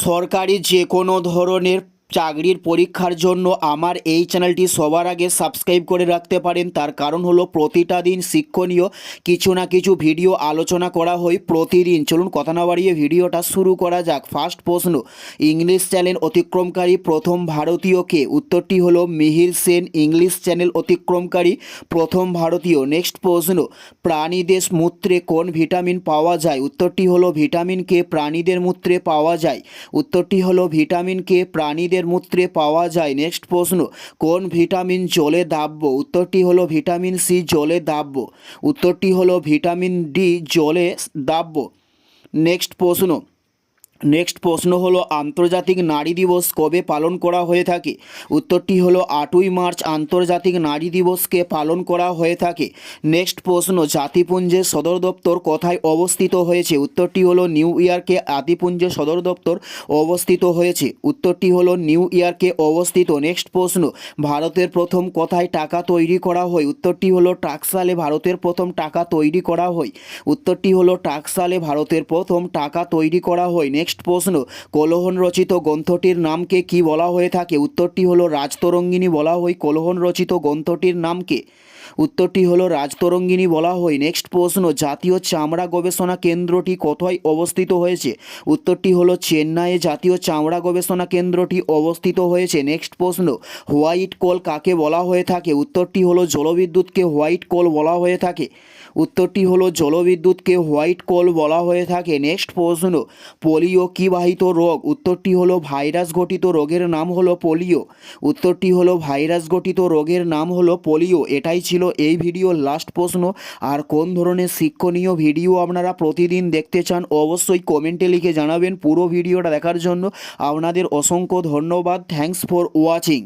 সরকারি যে কোনো ধরনের চাকরির পরীক্ষার জন্য আমার এই চ্যানেলটি সবার আগে সাবস্ক্রাইব করে রাখতে পারেন। তার কারণ হলো প্রতিটা দিন শিক্ষণীয় কিছু না কিছু ভিডিও আলোচনা করা হয় প্রতিদিন। চলুন কথা না বাড়িয়ে ভিডিওটা শুরু করা যাক। ফার্স্ট প্রশ্ন, ইংলিশ চ্যানেল অতিক্রমকারী প্রথম ভারতীয় কে? উত্তরটি হলো মিহির সেন, ইংলিশ চ্যানেল অতিক্রমকারী প্রথম ভারতীয়। নেক্সট প্রশ্ন, প্রাণীদের মূত্রে কোন ভিটামিন পাওয়া যায়? উত্তরটি হলো ভিটামিন কে প্রাণীদের মূত্রে পাওয়া যায়। উত্তরটি হলো ভিটামিন কে প্রাণীদের মূত্রে পাওয়া যায়। নেক্সট প্রশ্ন, কোন ভিটামিন জলে দাব্য উত্তরটি হলো ভিটামিন সি জলে দাব্য উত্তরটি হলো ভিটামিন ডি জলে দাব্য নেক্সট প্রশ্ন নেক্সট প্রশ্ন হলো, আন্তর্জাতিক নারী দিবস কবে পালন করা হয়ে থাকে? উত্তরটি হলো, আটই মার্চ আন্তর্জাতিক নারী দিবসকে পালন করা হয়ে থাকে। নেক্সট প্রশ্ন, জাতিপুঞ্জের সদর দপ্তর কোথায় অবস্থিত হয়েছে? উত্তরটি হলো, নিউ ইয়র্কে আদিপুঞ্জের সদর দপ্তর অবস্থিত হয়েছে। উত্তরটি হলো, নিউ ইয়র্কে অবস্থিত। নেক্সট প্রশ্ন, ভারতের প্রথম কোথায় টাকা তৈরি করা হয়? উত্তরটি হলো টাকসালে ভারতের প্রথম টাকা তৈরি করা হয়। উত্তরটি হলো টাকসালে ভারতের প্রথম টাকা তৈরি করা হয়। নেক্সট প্রশ্ন। কোলোহন রচিত গ্রন্থটির নামকে কি বলা হয়ে থাকে? উত্তরটি হলো রাজতরঙ্গিনী বলা হয় কোলোহন রচিত গ্রন্থটির নামকে। উত্তরটি হলো রাজতরঙ্গিনী বলা হয় নেক্সট প্রশ্ন, জাতীয় চামড়া গবেষণা কেন্দ্রটি কোথায় অবস্থিত হয়েছে? উত্তরটি হলো চেন্নাইয়ে জাতীয় চামড়া গবেষণা কেন্দ্রটি অবস্থিত হয়েছে। নেক্সট প্রশ্ন, হোয়াইট কোল কাকে বলা হয়ে থাকে? উত্তরটি হলো জলবিদ্যুৎকে হোয়াইট কোল বলা হয়ে থাকে। উত্তরটি হলো জলবিদ্যুৎকে হোয়াইট কোল বলা হয়ে থাকে। নেক্সট প্রশ্ন, পোলিও কী বাহিত রোগ। উত্তরটি হলো ভাইরাস ঘটিত রোগের নাম হলো পোলিও। উত্তরটি হলো ভাইরাস ঘটিত রোগের নাম হলো পোলিও। এটাই ছিল এই ভিডিওর লাস্ট প্রশ্ন। আর কোন ধরনের শিক্ষণীয় ভিডিও আপনারা প্রতিদিন দেখতে চান, অবশ্যই কমেন্টে লিখে জানাবেন পুরো ভিডিওটা দেখার জন্য। আপনাদের অসংখ্য ধন্যবাদ। Thanks for watching